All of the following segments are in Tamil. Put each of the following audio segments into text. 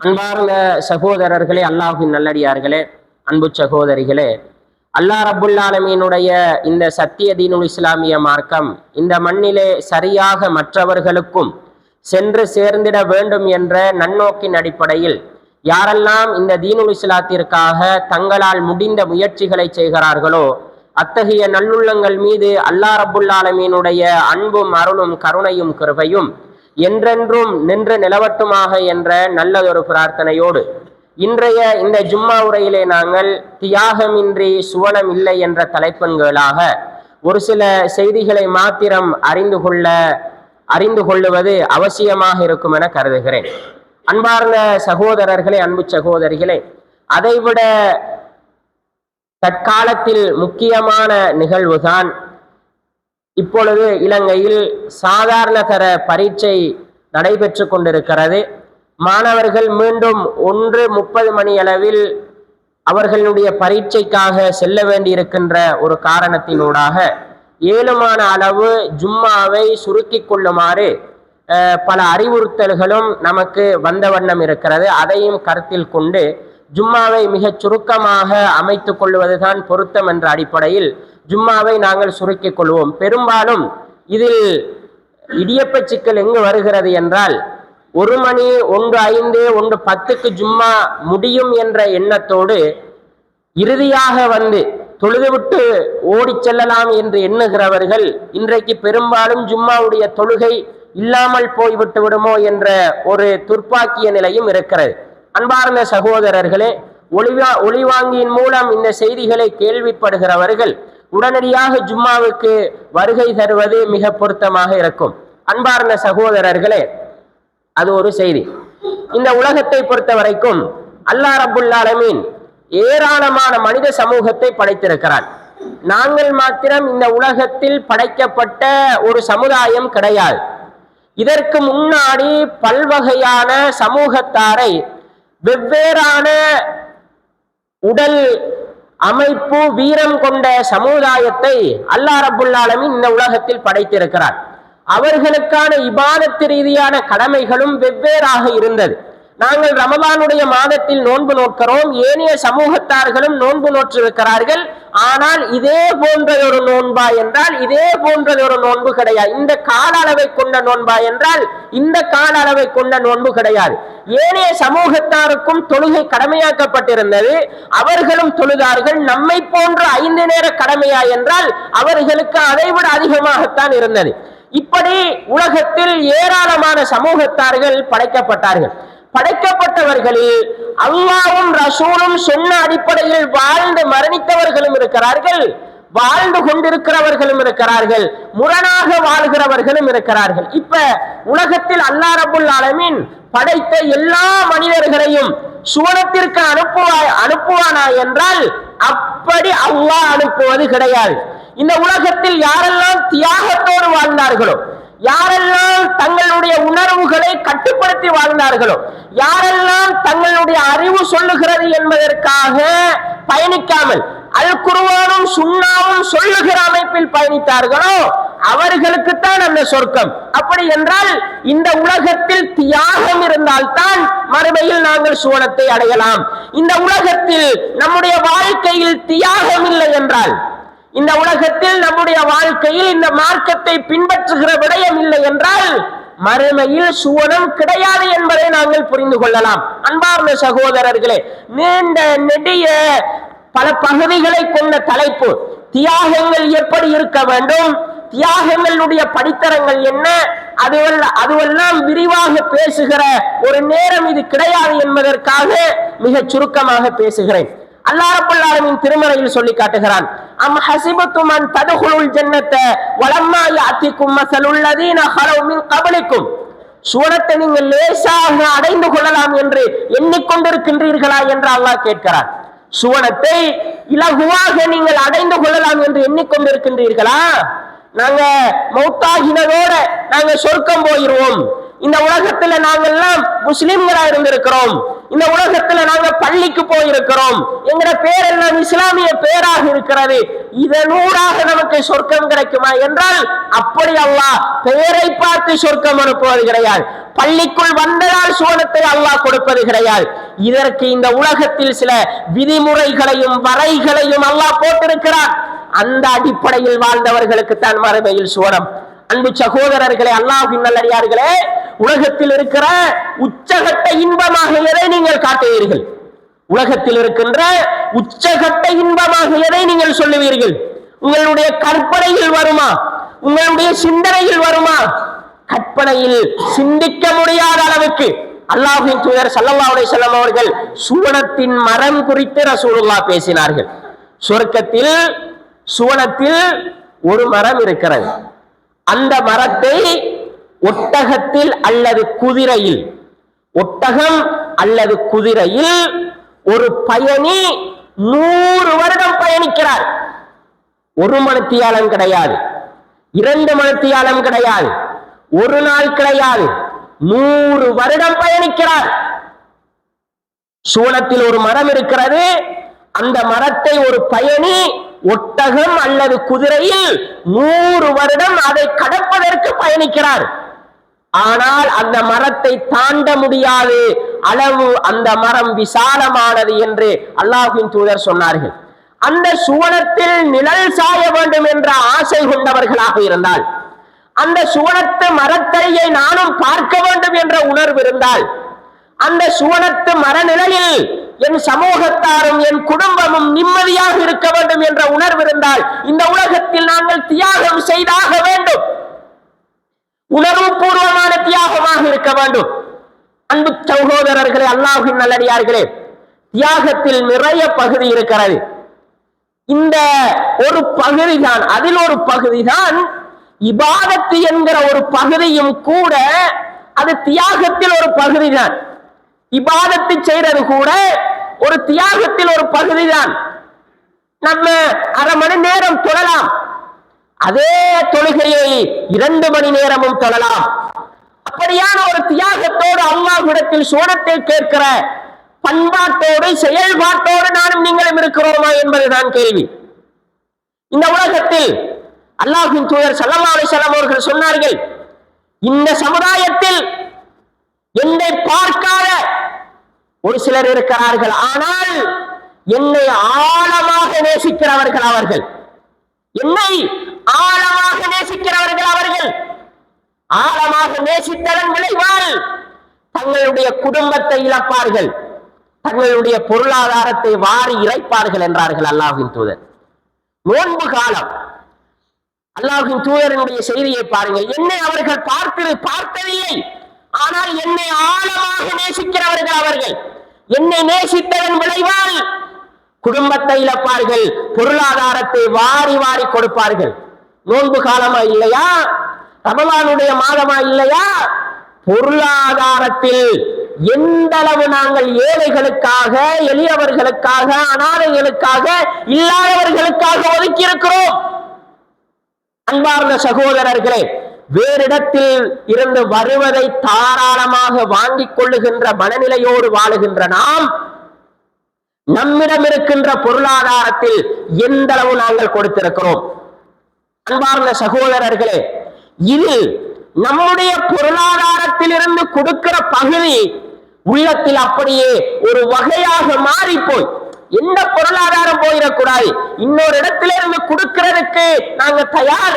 அன்பார்ந்த சகோதரர்களே அல்லாஹின் நல்லடியார்களே அன்பு சகோதரிகளே அல்லாஹ் ரபுல்லாலமீனுடைய இந்த சத்திய தீனுல் இஸ்லாமிய மார்க்கம் இந்த மண்ணிலே சரியாக மற்றவர்களுக்கும் சென்று சேர்ந்திட வேண்டும் என்ற நன்னோக்கின் அடிப்படையில் யாரெல்லாம் இந்த தீனுல் இஸ்லாத்திற்காக தங்களால் முடிந்த முயற்சிகளை செய்கிறார்களோ அத்தகைய நல்லுள்ளங்கள் மீது அல்லா ரபுல்லாலமீனுடைய அன்பும் அருளும் கருணையும் கிருபையும் என்றென்றும் நின்று நிலவட்டுமாக என்ற நல்லதொரு பிரார்த்தனையோடு இன்றைய இந்த ஜும்மா உரையிலே நாங்கள் தியாகமின்றி சுவனம் இல்லை என்ற தலைப்பண்களாக ஒரு சில செய்திகளை மாத்திரம் அறிந்து கொள்ள அறிந்து கொள்ளுவது அவசியமாக இருக்கும் என கருதுகிறேன். அன்பார்ந்த சகோதரர்களே அன்பு சகோதரிகளே அதைவிட தற்காலத்தில் முக்கியமான நிகழ்வுதான் இப்பொழுது இலங்கையில் சாதாரண தர பரீட்சை நடைபெற்று கொண்டிருக்கிறது. மாணவர்கள் மீண்டும் ஒன்று முப்பது மணி அளவில் அவர்களுடைய பரீட்சைக்காக செல்ல வேண்டியிருக்கின்ற ஒரு காரணத்தினூடாக ஏழுமான அளவு ஜும்மாவை சுருக்கி கொள்ளுமாறு பல அறிவுறுத்தல்களும் நமக்கு வந்த வண்ணம் இருக்கிறது. அதையும் கருத்தில் கொண்டு ஜும்மாவை மிகச் சுருக்கமாக அமைத்து கொள்வதுதான் பொருத்தம் என்ற அடிப்படையில் ஜும்மாவை நாங்கள் சுருக்கிக் கொள்வோம். பெரும்பாலும் இதில் இடியப்ப சிக்கல் எங்கு வருகிறது என்றால் ஒரு மணி ஒன்று ஐந்து ஒன்று பத்துக்கு ஜும்மா முடியும் என்ற எண்ணத்தோடு இறுதியாக வந்து தொழுதுவிட்டு ஓடி செல்லலாம் என்று எண்ணுகிறவர்கள் இன்றைக்கு பெரும்பாலும் ஜும்மாவுடைய தொழுகை இல்லாமல் போய்விட்டு விடுமோ என்ற ஒரு துர்ப்பாக்கிய நிலையும் இருக்கிறது. அன்பார்ந்த சகோதரர்களே ஒளிவா ஒளிவாங்கியின் மூலம் இந்த செய்திகளை கேள்விப்படுகிறவர்கள் உடனடியாக ஜும்மாவுக்கு வருகை தருவது மிக பொருத்தமாக இருக்கும். அன்பார்ந்த சகோதரர்களே அது ஒரு செய்தி. இந்த உலகத்தை பொறுத்த வரைக்கும் அல்லா ரபுல்லாலமீன் ஏராளமான மனித சமூகத்தை படைத்திருக்கிறான். நாங்கள் மாத்திரம் இந்த உலகத்தில் படைக்கப்பட்ட ஒரு சமுதாயம் கிடையாது. இதற்கு முன்னாடி பல்வகையான சமூகத்தாரை வெவ்வேறான உடல் அமைப்பு வீரம் கொண்ட சமுதாயத்தை அல்லா ரபுல்லாலமின் இந்த உலகத்தில் படைத்திருக்கிறார். அவர்களுக்கான இபாதத்து ரீதியான கடமைகளும் வெவ்வேறாக இருந்தது. நாங்கள் ரமதானுடைய மாதத்தில் நோன்பு நோக்கிறோம். ஏனைய சமூகத்தார்களும் நோன்பு நோற்றிருக்கிறார்கள். ஆனால் இதே போன்றதொரு நோன்பா என்றால் இதே போன்றதொரு நோன்பு கிடையாது. இந்த கால அளவை கொண்ட நோன்பா என்றால் இந்த கால அளவை கொண்ட நோன்பு கிடையாது. ஏனைய சமூகத்தாருக்கும் தொழுகை கடமையாக்கப்பட்டிருந்தது. அவர்களும் தொழுதார்கள். நம்மை போன்ற ஐந்து நேர கடமையா என்றால் அவர்களுக்கு அதைவிட அதிகமாகத்தான் இருந்தது. இப்படி உலகத்தில் ஏராளமான சமூகத்தார்கள் படைக்கப்பட்டார்கள். படைக்கப்பட்டவர்களில் அல்லாவும் ரசூலும் சொன்ன அடிப்படையில் வாழ்ந்து மரணித்தவர்களும் இருக்கிறார்கள் வாழ்ந்து கொண்டிருக்கிறவர்களும் இருக்கிறார்கள் முரணாக வாழ்கிறவர்களும் இருக்கிறார்கள். இப்ப உலகத்தில் அல்லா ரபுல் ஆலமின் படைத்த எல்லா மனிதர்களையும் சுவனத்திற்கு அனுப்புவா அனுப்புவானா என்றால் அப்படி அல்லாஹ் அனுப்புவது கிடையாது. இந்த உலகத்தில் யாரெல்லாம் தியாகத்தோடு வாழ்ந்தார்களோ யாரெல்லாம் தங்களுடைய உணர்வுகளை கட்டுப்படுத்தி வாழ்ந்தார்களோ யாரெல்லாம் தங்களுடைய அறிவு சொல்லுகிறது என்பதற்காக பயணிக்காமல் அல் குருவானும் சுண்ணாவும் சொல்லுகிற அமைப்பில் பயணித்தார்களோ அவர்களுக்குத்தான் அந்த சொர்க்கம். அப்படி என்றால் இந்த உலகத்தில் தியாகம் இருந்தால்தான் மறுமையில் நாங்கள் சுவனத்தை அடையலாம். இந்த உலகத்தில் நம்முடைய வாழ்க்கையில் தியாகம் இல்லை என்றால் இந்த உலகத்தில் நம்முடைய வாழ்க்கையில் இந்த மார்க்கத்தை பின்பற்றுகிற விடயம் இல்லை என்றால் மறுமையில் சுவனம் கிடையாது என்பதை நாங்கள் புரிந்து கொள்ளலாம். அன்பார்ந்த சகோதரர்களே நீண்ட நெடிய பல பகுதிகளை கொண்ட தலைப்பு தியாகங்கள் எப்படி இருக்க வேண்டும் தியாகங்களுடைய படித்தரங்கள் என்ன அதுவல்ல அதுவெல்லாம் விரிவாக பேசுகிற ஒரு நேரம் இது கிடையாது என்பதற்காக மிக சுருக்கமாக பேசுகிறேன். அல்லாரப்புல்லாரமின் திருமறையில் சொல்லி காட்டுகிறான். அம் ஹசிபத்தும் அன் ததுகுலுல் ஜன்னத்தை வளம்மா யாத்திக்கும் மசலுள்ளதீன ஹலவு மின் கபலிக்கும். சுவனத்தை நீங்கள் லேசாக அடைந்து கொள்ளலாம் என்று எண்ணிக்கொண்டிருக்கின்றீர்களா என்று அல்லாஹ் கேட்கிறார் சுவனத்தை இலகுவாக நீங்கள் அடைந்து கொள்ளலாம் என்று எண்ணிக்கொண்டிருக்கின்றீர்களா? நாங்க மௌத்தாகினதோட நாங்க சொர்க்கம் போயிருவோம். இந்த உலகத்துல நாங்கெல்லாம் முஸ்லிம்களா இருந்திருக்கிறோம். இந்த உலகத்துல நாங்க பள்ளிக்கு போயிருக்கிறோம். எங்கட பேர் எல்லாம் இஸ்லாமிய பேராக இருக்கிறது. இதனூடாக நமக்கு சொர்க்கம் கிடைக்குமா என்றால் அப்படி அல்லாஹ் பெயரை பார்த்து சொர்க்கம் அனுப்புவது கிடையாது. பள்ளிக்குள் வந்ததால் சுவனத்தை அல்லாஹ் கொடுப்பது கிடையாது. இதற்கு இந்த உலகத்தில் சில விதிமுறைகளையும் வரைகளையும் அல்லாஹ் போட்டிருக்கிறார். அந்த அடிப்படையில் வாழ்ந்தவர்களுக்கு தான் மறுமையில் சுவனம். அன்பு சகோதரர்களே அல்லாஹின் நல்லடியார்களே உலகத்தில் இருக்கிற உச்சகட்ட இன்பமாக எதை நீங்கள் காட்டுவீர்கள்? உலகத்தில் இருக்கின்ற உச்சகட்ட இன்பமாக எதை நீங்கள் சொல்லுவீர்கள்? உங்களுடைய கற்பனையில் வருமா? உங்களுடைய சிந்தனையில் வருமா? கற்பனையில் சிந்திக்க முடியாத அளவுக்கு அல்லாஹின் தூதர் சல்லல்லாவுடைய செல்லம் அவர்கள் சுவனத்தின் மரம் குறித்து ரசூலுல்லா பேசினார்கள். சொர்க்கத்தில் சுவனத்தில் ஒரு மரம் இருக்கிறது. அந்த மரத்தை ஒட்டகத்தில் அல்லது குதிரையில் ஒட்டகம் அல்லது குதிரையில் ஒரு பயணி நூறு வருடம் பயணிக்கிறார். ஒரு மணத்தியாலம் கிடையாது. இரண்டு மணத்தியாலம் கிடையாது. ஒரு நாள் கிடையாது. நூறு வருடம் பயணிக்கிறார். சூளத்தில் ஒரு மரம் இருக்கிறது. அந்த மரத்தை ஒரு பயணி ஒட்டகம் அல்லது குதிரையில் நூறு வருடம் அதை கடப்பதற்கு பயணிக்கிறார். ஆனால் அந்த மரத்தை தாண்ட முடியாது. அளவு அந்த மரம் விசாலமானது என்று அல்லாஹின் தூதர் சொன்னார்கள். அந்த சுவனத்தில் நிழல் சாய வேண்டும் என்ற ஆசை கொண்டவர்களாக இருந்தால் அந்த சுவனத்து மரத்தடியை நானும் பார்க்க வேண்டும் என்ற உணர்வு இருந்தால் அந்த சுவனத்து மரநிலையில் என் சமூகத்தாரும் என் குடும்பமும் நிம்மதியாக இருக்க வேண்டும் என்ற உணர்வு இருந்தால் இந்த உலகத்தில் நாங்கள் தியாகம் செய்தாக வேண்டும். உணர்வு பூர்வமான தியாகமாக இருக்க வேண்டும். அன்பு சகோதரர்களே அல்லாஹின் நல்லடியார்களே தியாகத்தில் நிறைய பகுதி இருக்கிறது. இந்த ஒரு பகுதி தான் அதில் ஒரு பகுதி தான் இபாதத்து என்கிற ஒரு பகுதியும் கூட அது தியாகத்தில் ஒரு பகுதி தான் இபாதத்தை செய்யறது கூட ஒரு தியாகத்தில் ஒரு பகுதி தான் நம்ம அரை மணி நேரம் தொழலாம். அதே தொழுகையை இரண்டு மணி நேரமும் தொழலாம். அப்படியான ஒரு தியாகத்தோடு அல்லாஹ்விடத்தில் சோனத்தை கேட்கிற பண்பாட்டோடு செயல்பாட்டோடு நானும் நீங்களும் இருக்கிறோமா என்பதுதான் கேள்வி. இந்த உலகத்தில் அல்லாஹின் தூதர் சல்லா அலிசல்லாம் அவர்கள் சொன்னார்கள் இந்த சமுதாயத்தில் என்னை பார்க்காத. ஒரு சிலர் இருக்கிறார்கள். ஆனால் என்னை ஆழமாக நேசிக்கிறவர்கள் அவர்கள். என்னை ஆழமாக நேசிக்கிறவர்கள் அவர்கள். ஆழமாக நேசித்ததன் விளைவால் தங்களுடைய குடும்பத்தை இழப்பார்கள். தங்களுடைய பொருளாதாரத்தை வாரி இறைப்பார்கள் என்றார்கள் அல்லாஹின் தூதர். நோன்பு காலம். அல்லாஹின் தூதரனுடைய செய்தியை பாருங்கள். என்னை அவர்கள் பார்த்து பார்த்ததில்லை. ஆனால் என்னை ஆழமாக நேசிக்கிறவர்கள் அவர்கள். என்னை நேசித்ததன் விளைவால் குடும்பத்தை இழப்பார்கள் பொருளாதாரத்தை வாரி வாரி கொடுப்பார்கள். நோன்பு காலமா இல்லையா? ரமலானுடைய மாதமா இல்லையா? பொருளாதாரத்தில் எந்த அளவு நாங்கள் ஏழைகளுக்காக எளியவர்களுக்காக அனாதைகளுக்காக இல்லாதவர்களுக்காக ஒதுக்கி இருக்கிறோம் அன்பார்ந்த சகோதரர்களே வேறிடத்தில் இருந்து வருவதை தாராளமாக வாங்கிக் கொள்ளுகின்ற மனநிலையோடு வாழுகின்ற நாம் நம்மிடம் இருக்கின்ற பொருளாதாரத்தில் எந்த அளவு நாங்கள் கொடுத்திருக்கிறோம்? அன்பார்ந்த சகோதரர்களே இது நம்முடைய பொருளாதாரத்தில் இருந்து கொடுக்கிற பகுதி உள்ளத்தில் அப்படியே ஒரு வகையாக மாறிப்போய் எந்த பொருளாதாரம் போயிடக்கூடாது. இன்னொரு இடத்துல இருந்து கொடுக்கிறதுக்கு நாங்க தயார்.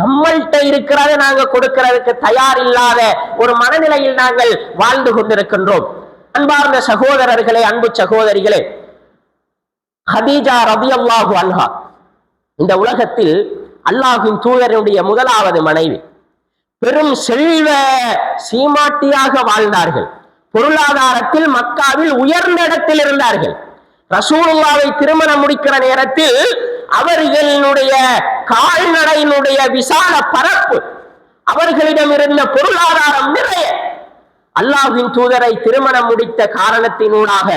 நம்மள்கிட்ட இருக்கிறத நாங்க கொடுக்கிறதுக்கு தயார் இல்லாத ஒரு மனநிலையில் நாங்கள் வாழ்ந்து கொண்டிருக்கின்றோம். அன்பார்ந்த சகோதரர்களே அன்பு சகோதரிகளே ஹதீஜா ரபி அல்லாஹு அல்ஹா இந்த உலகத்தில் அல்லாஹின் தூதருடைய முதலாவது மனைவி. பெரும் செல்வ சீமாட்டியாக வாழ்ந்தார்கள். பொருளாதாரத்தில் மக்காவில் உயர்ந்த இடத்தில் இருந்தார்கள். ரசூலுல்லாவை திருமணம் முடிக்கிற நேரத்தில் அவர்களுடைய கால்நடையினுடைய விசால பரப்பு அவர்களிடம் இருந்த பொருளாதாரம் நிறைய. அல்லாஹின் தூதரை திருமணம் முடித்த காரணத்தினூடாக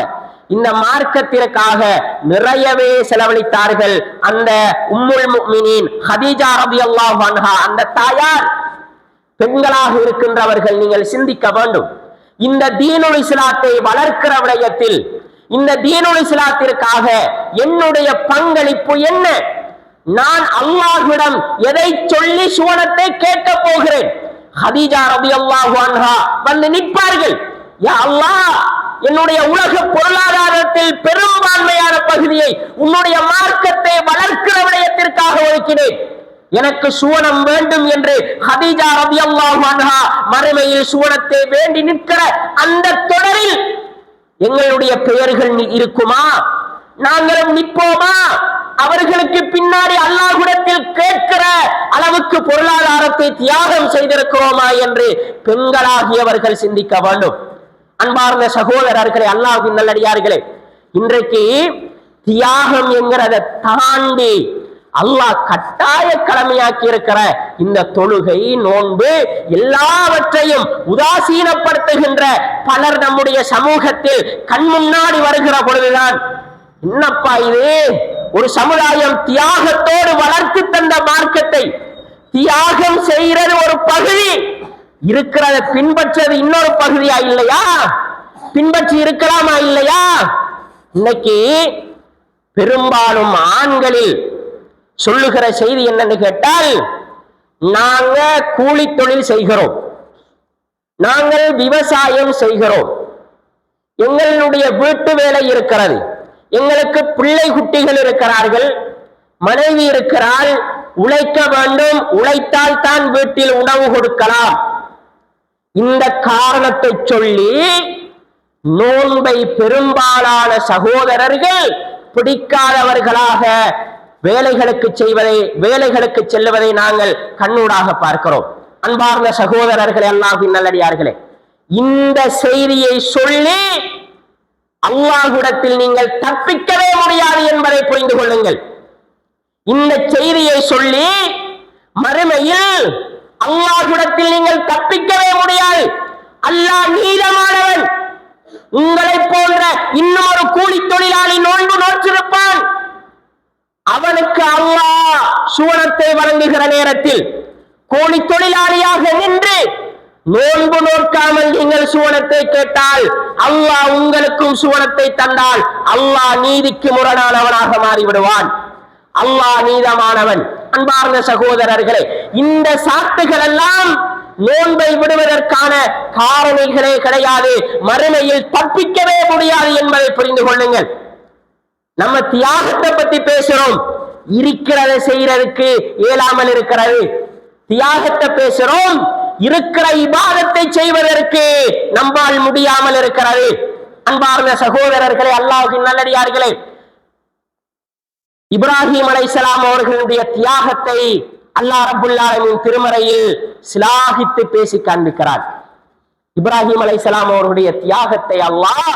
இந்த மார்க்கத்திற்காக நிறையவே செலவழித்தார்கள் அந்த உம்முல் முக்மினின் ஹதீஜா ரபி அல்லாஹ் அந்த தாயார் பெண்களாக இருக்கின்றவர்கள் நீங்கள் சிந்திக்க வேண்டும். இந்த தீனுல் இஸ்லாத்தை வளர்க்கிற விடயத்தில் இந்த தீனுல் இஸ்லாத்திற்காக என்னுடைய பங்களிப்பு என்ன? நான் அல்லாஹ்விடம் எதை சொல்லி சுவனத்தை கேட்க போகிறேன்? ஹதீஜா ரலியல்லாஹு அன்ஹா வந்து நிற்பார்கள். யா அல்லாஹ் என்னுடைய உலக பொருளாதாரத்தில் பெரும்பான்மையான பகுதியை உன்னுடைய மார்க்கத்தை வளர்க்கிற விடயத்திற்காக ஒதுக்கினேன். எனக்கு சுவனம் வேண்டும் என்று ஹதீஜா ரலியல்லாஹு அன்ஹா மறுமையில் சுவனத்தை வேண்டி நிற்கிற அந்த தொடரில் எங்களுடைய பெயர்கள் இருக்குமா? நாங்களும் நிற்போமா? அவர்களுக்கு பின்னாடி அல்லாஹுடத்தில் கேட்கிற அளவுக்கு பொருளாதாரத்தை தியாகம் செய்திருக்கிறோமா என்று பெண்களாகியவர்கள் சிந்திக்க வேண்டும். அன்பார்ந்த சகோதரர்களே அல்லாஹ்வின் நல்லடியார்களே இன்றைக்கு தியாகம் என்கிறத தாண்டி அல்லாஹ் கட்டாய கடமையாக்கி இருக்கிற இந்த தொழுகை நோன்பு எல்லாவற்றையும் உதாசீனப்படுத்துகின்ற பலர் நம்முடைய சமூகத்தில் கண் முன்னாடி வருகிற பொழுதுதான் என்னப்பா இது? ஒரு சமுதாயம் தியாகத்தோடு வளர்த்து தந்த மார்க்கத்தை தியாகம் செய்கிறது ஒரு பகுதி இருக்கிறத பின்பற்றது இன்னொரு பகுதியா இல்லையா? பின்பற்றி இருக்கலாமா இல்லையா? இன்னைக்கு பெரும்பாலும் ஆண்களில் சொல்லுகிற செய்தி என்னன்னு கேட்டால் நாங்க கூலி தொழில் செய்கிறோம். நாங்கள் விவசாயம் செய்கிறோம். எங்களுடைய வீட்டு வேலை இருக்கிறது. எங்களுக்கு பிள்ளை குட்டிகள் இருக்கிறார்கள். மனைவி இருக்கிறாள். உழைக்க வேண்டும். உழைத்தால் தான் வீட்டில் உணவு கொடுக்கலாம். இந்த காரணத்தை சொல்லி நோன்பை பெரும்பாலான சகோதரர்கள் பிடிக்காதவர்களாக வேலைகளுக்கு செய்வதை வேலைகளுக்கு செல்லுவதை நாங்கள் கண்ணூடாக பார்க்கிறோம். அன்பார்ந்த சகோதரர்கள் அல்லாஹின் நல்லடியார்களே இந்த செய்தியை சொல்லி அல்லாஹுடத்தில் நீங்கள் தப்பிக்கவே முடியாது என்பதை புரிந்து கொள்ளுங்கள். இந்த செய்தியை சொல்லி மறுமையில் அல்லாஹுடத்தில் நீங்கள் தப்பிக்கவே முடியாது. அல்லாஹ் நீதமானவன். உங்களை போன்ற இன்னொரு கூலி தொழிலாளி நோன்பு நோற்றிருப்பான். அவனுக்கு அல்லாஹ் சுவனத்தை வழங்குகிற நேரத்தில் கூலி தொழிலாளியாக நின்று நோன்பு நோக்காமல் நீங்கள் சுவனத்தை கேட்டால் அல்லாஹ் உங்களுக்கும் சுவனத்தை தந்தால் அல்லாஹ் நீதிக்கு முரணானவனாக மாறிவிடுவான். அல்லாஹ் நீதமானவன். அன்பார்ந்த சகோதரர்களே இந்த சாத்துகள் எல்லாம் நோன்பை விடுவதற்கான காரணிகளே கிடையாது. மறுமையில் தப்பிக்கவே முடியாது என்பதை புரிந்து கொள்ளுங்கள். நம்ம தியாகத்தை பத்தி பேசுறோம். இருக்கிறதை செய்யறதுக்கு இயலாமல் இருக்கிறது. தியாகத்தை பேசுறோம். இருக்கிற இபாதத்தை செய்வதற்கு நம்மால் முடியாமல் இருக்கிறது. அன்பார்ந்த சகோதரர்களே அல்லாஹின் நல்லடியார்களே இப்ராஹிம் அலைஹிஸ்ஸலாம் அவர்களுடைய தியாகத்தை அல்லாஹ் ரப்புல் திருமறையில் சிலாகித்து பேசி காண்பிக்கிறார். இப்ராஹிம் அலைஹிஸ்ஸலாம் அவர்களுடைய தியாகத்தை அல்லாஹ்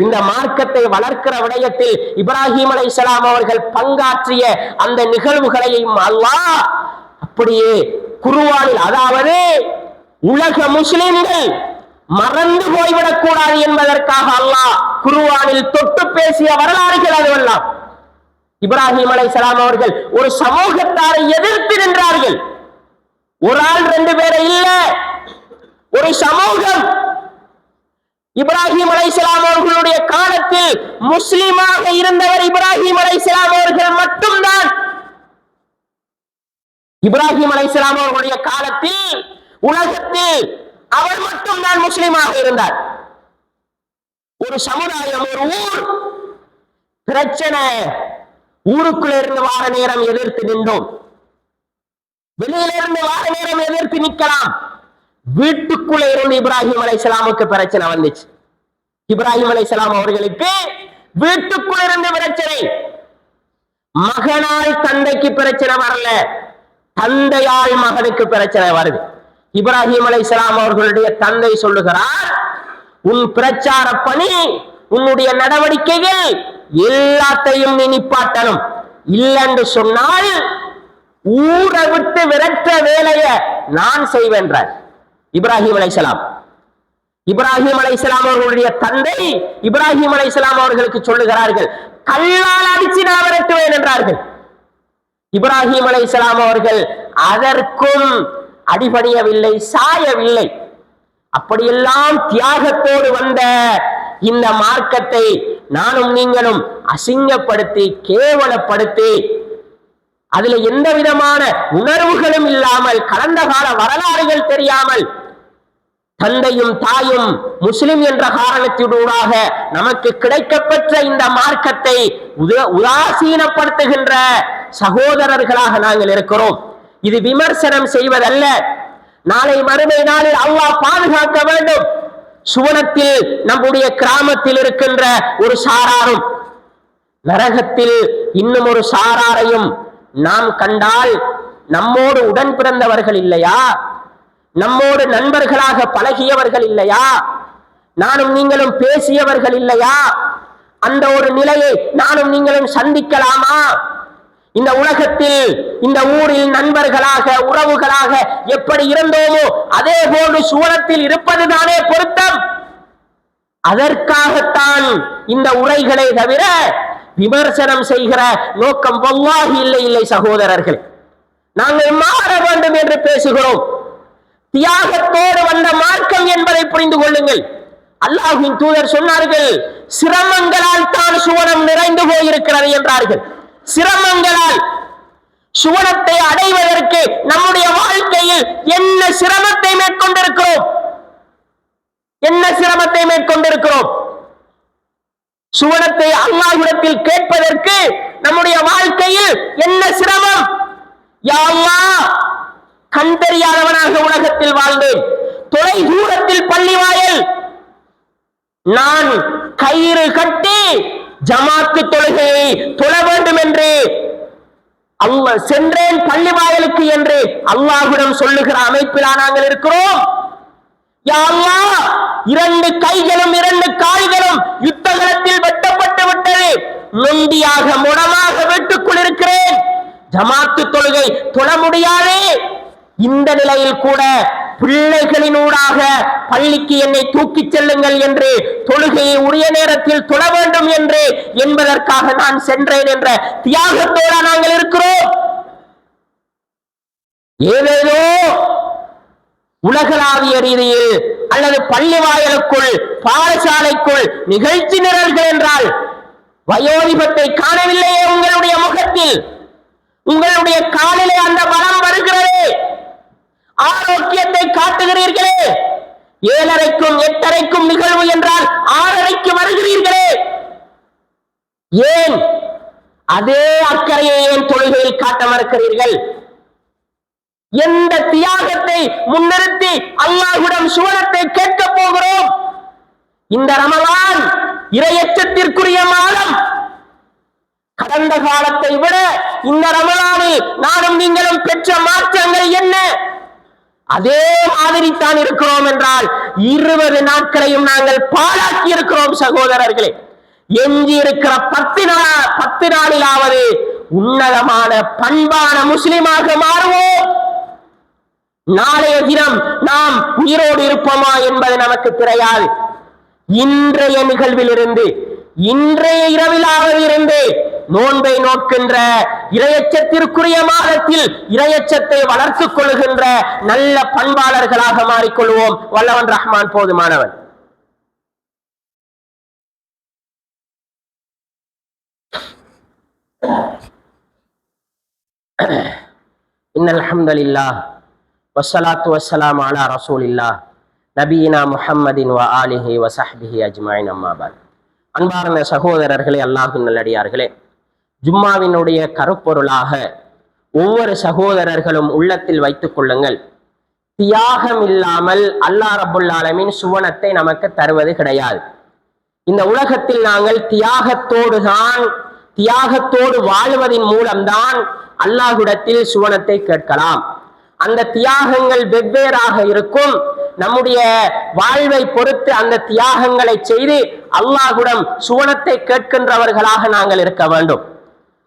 இந்த மார்க்கத்தை வளர்க்கிற விடயத்தில் இப்ராஹிம் அலை அவர்கள் பங்காற்றிய அந்த நிகழ்வுகளையும் அல்லாஹ் அப்படியே குருவானில் அதாவது உலக முஸ்லிம்கள் மறந்து போய்விடக் கூடாது என்பதற்காக அல்லாஹ் குருவானில் தொட்டு பேசிய வரலாறுகள் அதுவெல்லாம். இப்ராஹிம் அலைஹிஸ்ஸலாம் அவர்கள் ஒரு சமூகத்தாரை எதிர்த்து நின்றார்கள். ஒரு ஆள் ரெண்டு பேரை இல்ல. ஒரு சமூகம் இப்ராஹிம் அலைஹிஸ்ஸலாம் அவர்களுடைய காலத்தில் முஸ்லிமாக இருந்தவர் இப்ராஹிம் அலைஹிஸ்ஸலாம் அவர்கள் மட்டும்தான். இப்ராஹிம் அலைஹிஸ்ஸலாம் அவர்களுடைய காலத்தில் உலகத்தில் அவர் மட்டும்தான் முஸ்லிமாக இருந்தார். ஒரு சமுதாயம் ஒரு ஊர். பிரச்சனை. ஊருக்குள்ள இருந்து வார நேரம் எதிர்த்து நின்றோம். வெளியில இருந்து வார நேரம் எதிர்த்து நிக்கலாம் வீட்டுக்குள்ள இருந்து இப்ராஹிம் அலை சலாமுக்கு பிரச்சனை வந்துச்சு. இப்ராஹிம் அலை சலாம் அவர்களுக்கு வீட்டுக்குள்ள இருந்து பிரச்சனை. மகனால் தந்தைக்கு பிரச்சனை வரல. தந்தையால் மகனுக்கு பிரச்சனை வருது. இப்ராஹிம் அலை சலாம் அவர்களுடைய தந்தை சொல்லுகிறார் உன் பிரச்சார பணி உன்னுடைய நடவடிக்கைகள் எல்லாத்தையும் நீ நிப்பாட்டணும். இல்லைன்னு சொன்னால் ஊரை விட்டு விரட்ட வேலைய நான் செய்வேன்றார் இப்ராஹிம் அலைசலாம் இப்ராஹிம் அலைசலாம் அவர்களுடைய தந்தை இப்ராஹிம் அலைசலாம் அவர்களுக்கு சொல்லுகிறார்கள் கல்லால் அடிச்சு நான் விரட்டுவேன் என்றார்கள். இப்ராஹிம் அலைசலாம் அவர்கள் அதற்கும் அடிபடியவில்லை சாயவில்லை. அப்படியெல்லாம் தியாகத்தோடு வந்த இந்த மார்க்கத்தை நானும் நீங்களும் அசிங்கப்படுத்தி கேவலப்படுத்தி அதுல எந்த விதமான உணர்வுகளும் இல்லாமல் கடந்த கால வரலாறுகள் தெரியாமல் தந்தையும் தாயும் முஸ்லிம் என்ற காரணத்தினூடாக நமக்கு கிடைக்கப்பெற்ற இந்த மார்க்கத்தை உத- உதாசீனப்படுத்துகின்ற சகோதரர்களாக நாங்கள் இருக்கிறோம். இது விமர்சனம் செய்வதல்ல. நாளை மறுமை நாளில் அல்லாஹ் பாதுகாக்க வேண்டும். சுவனத்தில் நம்முடைய கிராமத்தில் இருக்கின்ற ஒரு சாராரும் நரகத்தில் இன்னும் ஒரு சாராரையும் நாம் கண்டால் நம்மோடு உடன் பிறந்தவர்கள் இல்லையா? நம்மோடு நண்பர்களாக பழகியவர்கள் இல்லையா? நானும் நீங்களும் பேசியவர்கள் இல்லையா? அந்த ஒரு நிலையை நானும் நீங்களும் சந்திக்கலாமா? இந்த உலகத்தில் இந்த ஊரில் நண்பர்களாக உறவுகளாக எப்படி இருந்தோமோ அதே போன்று சூழத்தில் இருப்பதுதானே பொருத்தம். அதற்காகத்தான் இந்த உரைகளை தவிர விமர்சனம் செய்கிற நோக்கம் வல்லாஹி இல்லை இல்லை சகோதரர்கள். நாங்கள் மாற வேண்டும் என்று பேசுகிறோம். தியாகத்தோடு வந்த மார்க்கம் என்பதை புரிந்து கொள்ளுங்கள். அல்லாஹின் தூதர் சொன்னார்கள் சிரமங்களால் தான் சுவனம் நிறைந்து போயிருக்கிறது என்றார்கள். சிரமங்களால் சுவனத்தை அடைவதற்கு நம்முடைய வாழ்க்கையில் என்ன சிரமத்தை மேற்கொண்டிருக்கிறோம்? என்ன சிரமத்தை மேற்கொண்டிருக்கிறோம்? சுவனத்தை அல்லாஹிடத்தில் கேட்பதற்கு நம்முடைய வாழ்க்கையில் என்ன சிரமம்? யா கண் தெரியாதவனாக உலகத்தில் வாழ்ந்தேன். தொலை தூரத்தில் பள்ளி வாயல் நான் கயிறு கட்டி ஜமாத்து தொழுகையை தொழ வேண்டும் என்று அல்ல சென்றேன் பள்ளி வாயலுக்கு என்று அல்லாஹுடன் சொல்லுகிற அமைப்பிலா நாங்கள் இருக்கிறோம். இரண்டு கைகளும் இரண்டு கால்களும் யுத்தகலத்தில் வெட்டப்பட்டு விட்டது. நொண்டியாக முடமாக வீட்டுக்குள் இருக்கிறேன். ஜமாத்து தொழுகை தொழ முடியாதே. இந்த நிலையில் கூட பிள்ளைகளினூடாக பள்ளிக்கு என்னை தூக்கிச் செல்லுங்கள் என்று தொழுகையை உரிய நேரத்தில் தொழ வேண்டும் என்று என்பதற்காக நான் சென்றேன் என்ற தியாகத்தோட நாங்கள் இருக்கிறோம். ஏதேதோ உலகளாவிய ரீதியில் அல்லது பள்ளி வாயலுக்குள் பாடசாலைக்குள் நிகழ்ச்சி நிரல்கள் என்றால் வயோதிபத்தை காணவில்லையே உங்களுடைய முகத்தில். உங்களுடைய காலிலே அந்த பலம் வருகிறதே. ஆரோக்கியத்தை காட்டுகிறீர்களே. ஏழரைக்கும் எட்டரைக்கும் நிகழ்வு என்றால் ஆறரைக்கு வருகிறீர்களே. ஏன் அதே அக்கறையை ஏன் தொழுகையில் காட்ட மறுக்கிறீர்கள்? எந்த தியாகத்தை முன்னிறுத்தி அல்லாஹுடன் சுவனத்தை கேட்க போகிறோம்? இந்த ரமலான் இரையச்சத்திற்குரிய மாதம். கடந்த காலத்தை விட இந்த ரமலானில் நானும் நீங்களும் பெற்ற மாற்றங்கள் என்ன? அதே மாதிரி தான் இருக்கிறோம் என்றால் இருபது நாட்களையும் நாங்கள் பாழாக்கி இருக்கிறோம் சகோதரர்களே. எஞ்சி இருக்கிற பத்து நாள் பத்து நாளிலாவது உன்னதமான பண்பான முஸ்லிமாக மாறுவோம். நாளைய தினம் நாம் உயிரோடு இருப்போமா என்பது நமக்கு தெரியாது. இன்றைய நிகழ்விலிருந்து இன்றைய இரவிலாவது இருந்து நோன்பை நோக்கின்ற இரையச்சத்திற்குரிய மாதத்தில் இரையச்சத்தை வளர்த்துக் கொள்கின்ற நல்ல பண்பாளர்களாக மாறிக்கொள்வோம் வல்லவன் ரஹ்மான் போதுமானவன் إن الحمد لله والصلاة والسلام على رسول الله நபியினா முஹம்மதின் வ ஆலிஹி வ சஹ்பிஹி அஜ்மாயின் அம்மாபாத் அன்பார்ந்த சகோதரர்களே அல்லாஹின் நல்லடியார்களே ஜும்மாவினுடைய கருப்பொருளாக ஒவ்வொரு சகோதரர்களும் உள்ளத்தில் வைத்துக் கொள்ளுங்கள். தியாகம் இல்லாமல் அல்லாஹ் ரபுல்லாலமின் சுவனத்தை நமக்கு தருவது கிடையாது. இந்த உலகத்தில் நாங்கள் தியாகத்தோடு தான் தியாகத்தோடு வாழ்வதின் மூலம்தான் அல்லாஹுடத்தில் சுவனத்தை கேட்கலாம். அந்த தியாகங்கள் வெவ்வேறாக இருக்கும். நம்முடைய வாழ்வை பொறுத்து அந்த தியாகங்களை செய்து அல்லாஹ்விடம் சுவனத்தை கேட்கின்றவர்களாக நாங்கள் இருக்க வேண்டும்.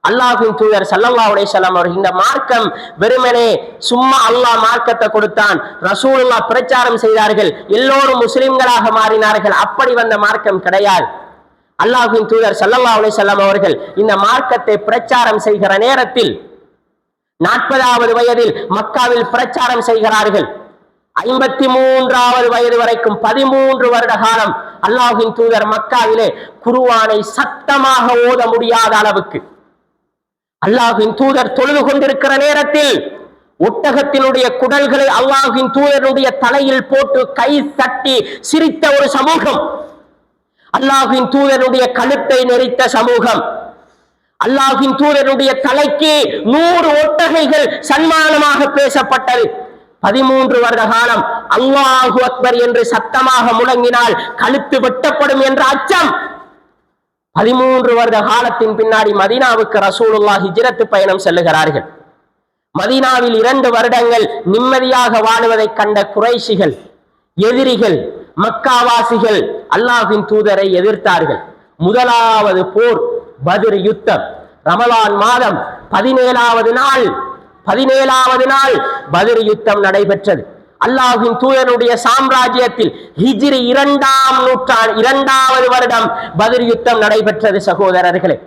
அல்லாஹின் தூதர் சல்லல்லாஹு அலைஹி அவர்கள் இந்த மார்க்கம் வெறுமனே சும்மா அல்லாஹ் மார்க்கத்தை கொடுத்தான் ரசூலுல்லா பிரச்சாரம் செய்தார்கள் எல்லோரும் முஸ்லிம்களாக மாறினார்கள் அப்படி வந்த மார்க்கம் கிடையாது. அல்லாஹின் தூதர் சல்லல்லாஹு அலைஹி அவர்கள் இந்த மார்க்கத்தை பிரச்சாரம் செய்கிற நேரத்தில் நாற்பதாவது வயதில் மக்காவில் பிரச்சாரம் செய்கிறார்கள். ஐம்பத்தி மூன்றாவது வயது வரைக்கும் பதிமூன்று வருட காலம் அல்லாஹின் தூதர் மக்காவிலே குருவானை சத்தமாக ஓத முடியாத அளவுக்கு. அல்லாஹின் தூதர் தொழுது கொண்டிருக்கிற நேரத்தில் ஒட்டகத்தினுடைய குடல்களை அல்லாஹின் தூதருடைய தலையில் போட்டு கை தட்டி சிரித்த ஒரு சமூகம். அல்லாஹின் தூதருடைய கழுத்தை நெறித்த சமூகம். அல்லாஹின் தூதருடைய தலைக்கு நூறு ஒட்டகைகள் சன்மானமாக பேசப்பட்டது. பதிமூன்று வருட காலம் அல்லாஹு அக்பர் என்று சத்தமாக முழங்கினால் கழுத்து வெட்டப்படும் என்ற அச்சம். பதிமூன்று வருட காலத்தின் பின்னாடி மதீனாவுக்கு ரசூலுல்லா ஹிஜ்ரத்து பயணம் செல்லுகிறார்கள். மதீனாவில் இரண்டு வருடங்கள் நிம்மதியாக வாழுவதை கண்ட குறைஷிகள் எதிரிகள் மக்காவாசிகள் அல்லாஹின் தூதரை எதிர்த்தார்கள். முதலாவது போர் பதிர் யுத்தம். ரமலான் மாதம் பதினேழாவது நாள் பதினேழாவது நாள் பதிர் யுத்தம் நடைபெற்றது. அல்லாஹின் தூயனுடைய சாம்ராஜ்யத்தில் ஹிஜிரி இரண்டாம் நூற்றாண்டு இரண்டாவது வருடம் பதிர் யுத்தம் நடைபெற்றது சகோதரர்களே.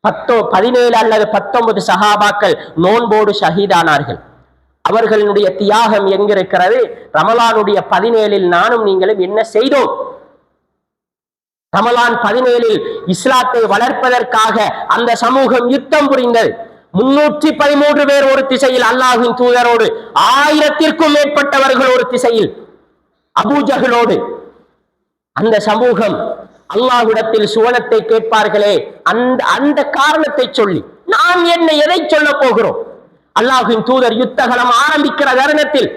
பத்தோ பதினேழு அல்லது பத்தொன்பது சகாபாக்கள் நோன்போடு ஷஹீதானார்கள். அவர்களுடைய தியாகம் எங்கிருக்கிறது? ரமலானுடைய பதினேழில் நானும் நீங்களும் என்ன செய்தோம்? ரமலான் பதினேழில் இஸ்லாத்தை வளர்ப்பதற்காக அந்த சமூகம் யுத்தம் புரிந்தது. முன்னூற்றி பதிமூன்று பேர் ஒரு திசையில் அல்லாஹின் தூதரோடு ஆயிரத்திற்கும் மேற்பட்டவர்கள் ஒரு திசையில் அபூஜகளோடு அந்த சமூகம் அல்லாஹ்விடத்தில் சுவனத்தை கேட்பார்களே அந்த அந்த காரணத்தை சொல்லி. நாம் என்ன எதை சொல்ல போகிறோம்? அல்லாஹின் தூதர் யுத்தகலம் ஆரம்பிக்கிற தருணத்தில்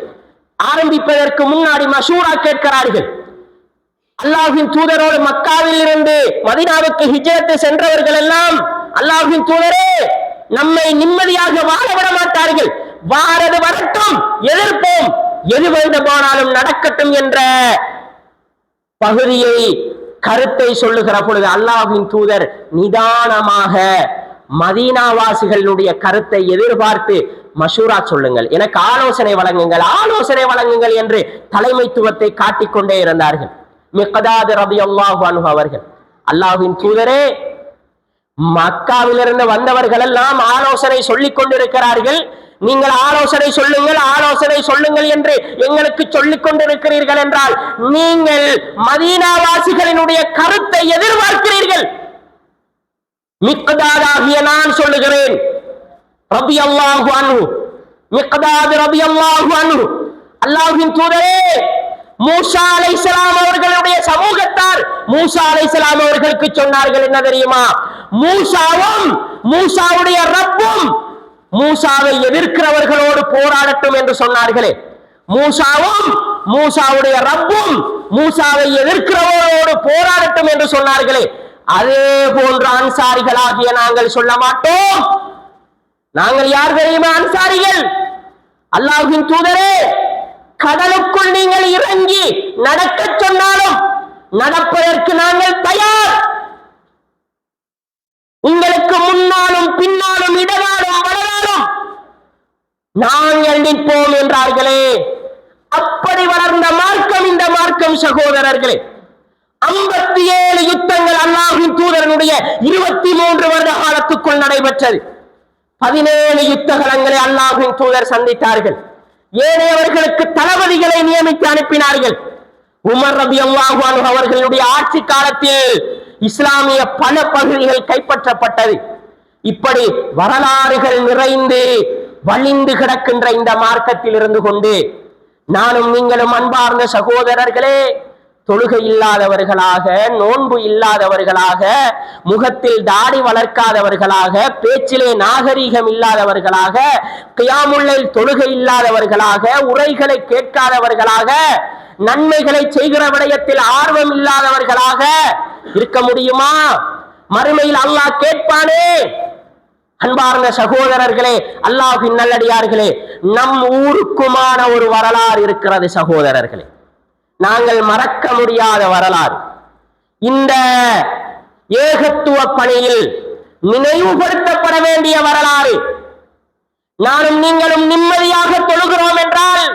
ஆரம்பிப்பதற்கு முன்னாடி மசூரா கேட்கிறார்கள். அல்லாஹின் தூதரோடு மக்காவில் இருந்து மதினாவுக்கு ஹிஜரத்து சென்றவர்கள் எல்லாம் அல்லாஹின் தூதரே நம்மை நிம்மதியாக வாழ விட மாட்டார்கள் வாரது வரட்டும் எதிர்ப்போம். எது வந்து போனாலும் நடக்கட்டும் என்ற பகுதியை கருத்தை சொல்லுகிற பொழுது அல்லாஹின் தூதர் நிதானமாக மதீனாவாசிகளுடைய கருத்தை எதிர்பார்த்து மஷூரா சொல்லுங்கள். எனக்கு ஆலோசனை வழங்குங்கள் ஆலோசனை வழங்குங்கள் என்று தலைமைத்துவத்தை காட்டிக்கொண்டே இருந்தார்கள். மிக்கதாது ரபி அல்லாஹு அவர்கள். அல்லாஹின் தூதரே மக்காவிலிருந்து வந்தவர்கள் எல்லாம் ஆலோசனை சொல்லிக் கொண்டிருக்கிறார்கள். நீங்கள் ஆலோசனை சொல்லுங்கள் ஆலோசனை சொல்லுங்கள் என்று எங்களுக்கு சொல்லிக் கொண்டிருக்கிறீர்கள் என்றால் நீங்கள் மதீனாவாசிகளினுடைய கருத்தை எதிர்பார்க்கிறீர்கள். மிக்கதாதாகிய நான் சொல்லுகிறேன். ரபி அல்லாஹு அன்ஹு. மிக்கதாது ரபி அல்லாஹு அன்ஹு தூதரே மூசா அலைஹிஸ்ஸலாம் அவர்களுடைய சமூகத்தார் மூசா அலைஹிஸ்ஸலாம் அவர்களுக்கு சொன்னார்கள் என்ன தெரியுமா? மூசாவும் மூசாவுடைய ரப்பும் மூசாவை எதிர்க்கிறவர்களோடு போராடட்டும் என்று சொன்னார்களே. மூசாவும் மூசாவுடைய ரப்பும் மூசாவை எதிர்க்கிறவர்களோடு போராடட்டும் என்று சொன்னார்களே. அதே போன்ற அன்சாரிகளாகிய நாங்கள் சொல்ல மாட்டோம். நாங்கள் யார் தெரியுமா? அன்சாரிகள். அல்லாஹின் தூதரே. கடலுக்குள் நீங்கள் இறங்கி நடக்கச் சொன்னாலும் நடப்பதற்கு நாங்கள் தயார். உங்களுக்கு முன்னாலும் பின்னாலும் இடனாலும் வளராலும் நாங்கள் நிற்போம் என்றார்களே. அப்படி வளர்ந்த மார்க்கம் இந்த மார்க்கம் சகோதரர்களே. ஐம்பத்தி ஏழு யுத்தங்கள் அல்லாஹின் தூதரனுடைய இருபத்தி மூன்று வருட காலத்துக்குள் நடைபெற்றது. பதினேழு யுத்த களங்களை அல்லாஹின் தூதர் சந்தித்தார்கள். ஏனையவர்களுக்கு தளபதிகளை நியமித்து அனுப்பினார்கள். உமர் ரபி அல்லாஹு அவர்களுடைய ஆட்சி காலத்தில் இஸ்லாமிய பல பகுதிகள் கைப்பற்றப்பட்டது. இப்படி வரலாறுகள் நிறைந்து வழிந்து கிடக்கின்ற இந்த மார்க்கத்தில் இருந்து கொண்டு நானும் நீங்களும் அன்பார்ந்த சகோதரர்களே தொழுகை இல்லாதவர்களாக நோன்பு இல்லாதவர்களாக முகத்தில் தாடி வளர்க்காதவர்களாக பேச்சிலே நாகரீகம் இல்லாதவர்களாக கியாமுல்லில் தொழுகை இல்லாதவர்களாக உரைகளை கேட்காதவர்களாக நன்மைகளை செய்கிற விடயத்தில் ஆர்வம் இல்லாதவர்களாக இருக்க முடியுமா? மறுமையில் அல்லாஹ் கேட்பானே. அன்பார்ந்த சகோதரர்களே அல்லாஹின் நல்லடியார்களே நம் ஊருக்குமான ஒரு வரலாறு இருக்கிறது சகோதரர்களே. நாங்கள் மறக்க முடியாத வரலாறு. இந்த ஏகத்துவ பணியில் நினைவுபடுத்தப்பட வேண்டிய வரலாறு. நானும் நீங்களும் நிம்மதியாக தொழுகிறோம் என்றால்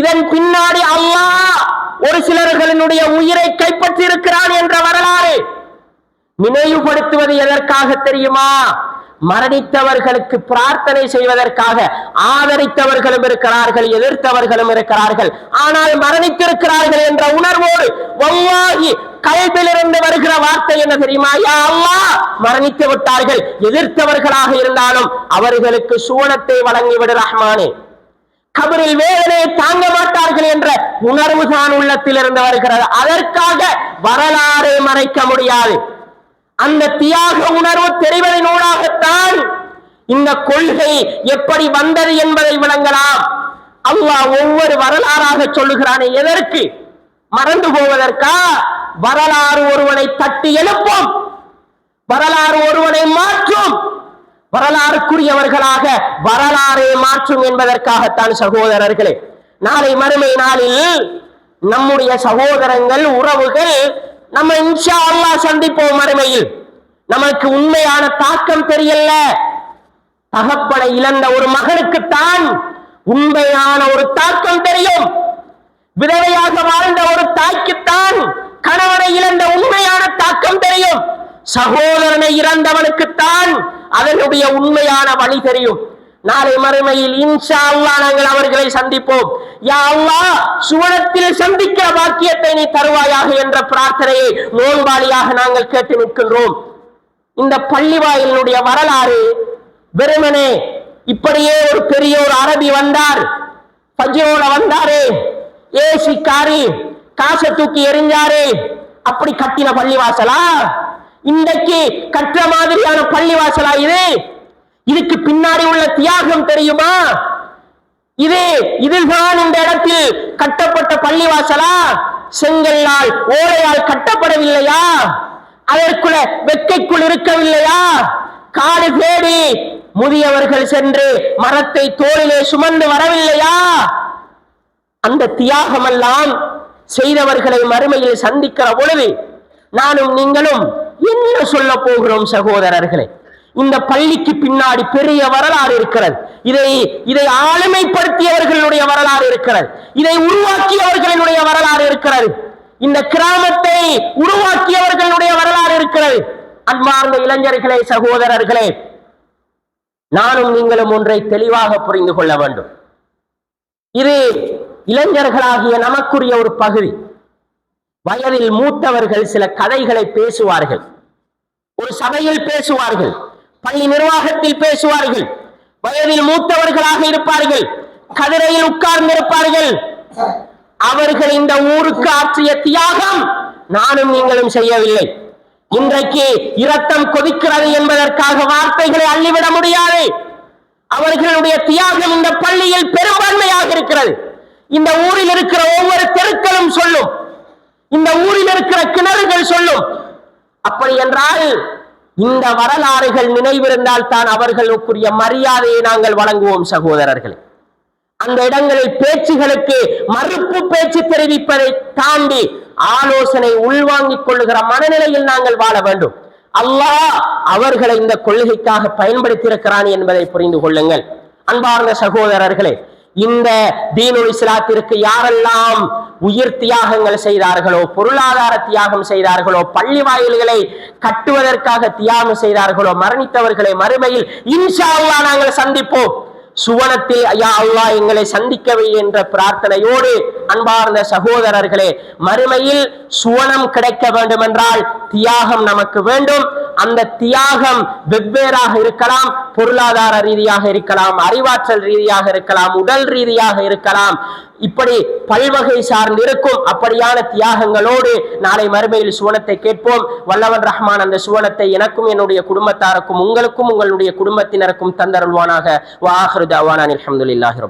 இதன் பின்னாடி அல்லாஹ் ஒரு சிலர்களினுடைய உயிரை கைப்பற்றி இருக்கிறான் என்ற வரலாறு. நினைவுபடுத்துவது எதற்காக தெரியுமா? மரணித்தவர்களுக்கு பிரார்த்தனை செய்வதற்காக ஆதரித்தவர்களும் இருக்கிறார்கள் எதிர்த்தவர்களும் இருக்கிறார்கள். ஆனால் மரணித்திருக்கிறார்கள் என்ற உணர்வோடு வல்லாகி கல்விலிருந்து வருகிற வார்த்தை என்ன தெரியுமா? யா அல்லாஹ்! மரணித்து விட்டார்கள். எதிர்த்தவர்களாக இருந்தாலும் அவர்களுக்கு சூனத்தை வழங்கிவிடு ரஹ்மானே. கபரில் வேதனையை தாங்க மாட்டார்கள் என்ற உணர்வுதான் உள்ளத்தில் இருந்து வருகிறது. அதற்காக வரலாறு மறைக்க முடியாது. அந்த தியாக உணர்வு தெரிவதன் நூலாகத்தான் இந்த கொள்கை எப்படி வந்தது என்பதை விளங்கலாம். அல்லாஹ் ஒவ்வொரு வரலாறாக சொல்லுகிறானே எதற்கு? மறந்து போவதற்கா? வரலாறு ஒருவனை தட்டி எழுப்பும். வரலாறு ஒருவனை மாற்றும். வரலாறுக்குரியவர்களாக வரலாறே மாற்றும் என்பதற்காகத்தான் சகோதரர்களே. நாளை மறுமை நாளில் நம்முடைய சகோதரங்கள் உறவுகள் நம்ம இன்ஷா அல்லாஹ் சந்திப்போம் மறுமையில். நமக்கு உண்மையான தாக்கம் தெரியல. தகப்பனை இழந்த ஒரு மகனுக்குத்தான் உண்மையான ஒரு தாக்கம் தெரியும். விதவையாக வாழ்ந்த ஒரு தாய்க்குத்தான் கணவனை இழந்த உண்மையான தாக்கம் தெரியும். சகோதரனை இறந்தவனுக்குத்தான் அதனுடைய உண்மையான வழி தெரியும். நாளை மறுமையில் இன்ஷா அல்லாஹ் நாங்கள் அவர்களை சந்திப்போம். யா அல்லா சுவனத்தில் சந்திக்கிற பாக்கியத்தை நீ தருவாயாக என்ற பிரார்த்தனையை நோன்பாளியாக நாங்கள் கேட்டு நிற்கின்றோம். இந்த பள்ளிவாயிலுடைய வரலாறு வெறுமனே இப்படியே ஒரு பெரிய ஒரு அரபி வந்தார். பஜ்ரோல வந்தாரே ஏசி காரி காசை தூக்கி எரிஞ்சாரே அப்படி கட்டின பள்ளிவாசலா? இன்றைக்கு கற்ற மாதிரியான பள்ளிவாசலா இது? இதுக்கு பின்னாடி உள்ள தியாகம் தெரியுமா? இது இதுதான் இந்த இடத்தில் கட்டப்பட்ட பள்ளிவாசலா? செங்கல்லால் ஓலையால் கட்டப்படவில்லையா? அதற்குள்ள வெக்கைக்குள் இருக்கவில்லையா? காடு தேடி முதியவர்கள் சென்று மரத்தை தோளிலே சுமந்து வரவில்லையா? அந்த தியாகமெல்லாம் செய்தவர்களை மறுமையில் சந்திக்கிற பொழுது நானும் நீங்களும் என்ன சொல்ல போகிறோம் சகோதரர்களே? இந்த பள்ளிக்கு பின்னாடி பெரிய வரலாறு இருக்கிறது. இதை இதை ஆளுமைப்படுத்தியவர்களுடைய வரலாறு இருக்கிறது. இதை உருவாக்கியவர்களுடைய வரலாறு இருக்கிறது. இந்த கிராமத்தை உருவாக்கியவர்களுடைய வரலாறு இருக்கிறது. அன்பார்ந்த இளைஞர்களே சகோதரர்களே நானும் நீங்களும் ஒன்றை தெளிவாக புரிந்து கொள்ள வேண்டும். இது இளைஞர்களாகிய நமக்குரிய ஒரு பகுதி. வயதில் மூத்தவர்கள் சில கதைகளை பேசுவார்கள். ஒரு சபையில் பேசுவார்கள். பள்ளி நிர்வாகத்தில் பேசுவார்கள். வயதில் மூத்தவர்களாக இருப்பார்கள். கதிரையில் உட்கார்ந்திருப்பார்கள். அவர்கள் இந்த ஊருக்கு ஆற்றிய தியாகம் நானும் நீங்களும் செய்யவில்லை. இன்றைக்கு இரத்தம் கொதிக்கிறது என்பதற்காக வார்த்தைகளை அள்ளிவிட முடியாது. அவர்களுடைய தியாகம் இந்த பள்ளியில் பெரும்பான்மையாக இருக்கிறது. இந்த ஊரில் இருக்கிற ஒவ்வொரு தெருக்களும் சொல்லும். இந்த ஊரில் இருக்கிற கிணறுகள் சொல்லும். அப்படி என்றால் இந்த வரலாறுகள் நினைவிருந்தால் தான் அவர்களுக்குரிய மரியாதையை நாங்கள் வழங்குவோம் சகோதரர்களே. அந்த இடங்களில் பேச்சுகளுக்கு மறுப்பு பேச்சு தெரிவிப்பதை தாண்டி ஆலோசனை உள்வாங்கிக் கொள்ளுகிற மனநிலையில் நாங்கள் வாழ வேண்டும். அல்லாஹ் அவர்களை இந்த கொள்கைக்காக பயன்படுத்தியிருக்கிறான் என்பதை புரிந்து கொள்ளுங்கள். அன்பார்ந்த சகோதரர்களே இந்த தீனுல் இஸ்லாத்திற்கு யாரெல்லாம் உயிர் தியாகங்கள் செய்தார்களோ பொருளாதார தியாகம் செய்தார்களோ பள்ளி வாயில்களை கட்டுவதற்காக தியாகம் செய்தார்களோ மரணித்தவர்களை மறுமையில் இன்ஷா நாங்கள் சந்திப்போம். சுவனத்தில் ஐயா அல்லா எங்களை சந்திக்கவை என்ற பிரார்த்தனையோடு அன்பார்ந்த சகோதரர்களே மறுமையில் சுவனம் கிடைக்க வேண்டும் என்றால் தியாகம் நமக்கு வேண்டும். அந்த தியாகம் வெவ்வேறாக இருக்கலாம் பொருளாதார ரீதியாக இருக்கலாம் அறிவாற்றல் ரீதியாக இருக்கலாம் உடல் ரீதியாக இருக்கலாம். இப்படி பல்வகை சார்ந்திருக்கும் அப்படியான தியாகங்களோடு நாளை மறுமையில் சுவனத்தை கேட்போம். வல்லவன் ரஹ்மான் அந்த சுவனத்தை எனக்கும் என்னுடைய குடும்பத்தாருக்கும் உங்களுக்கும் உங்களுடைய குடும்பத்தினருக்கும் தந்தருள்வானாக. வாஹருதாவான தவானான் அல்ஹம்துலில்லாஹி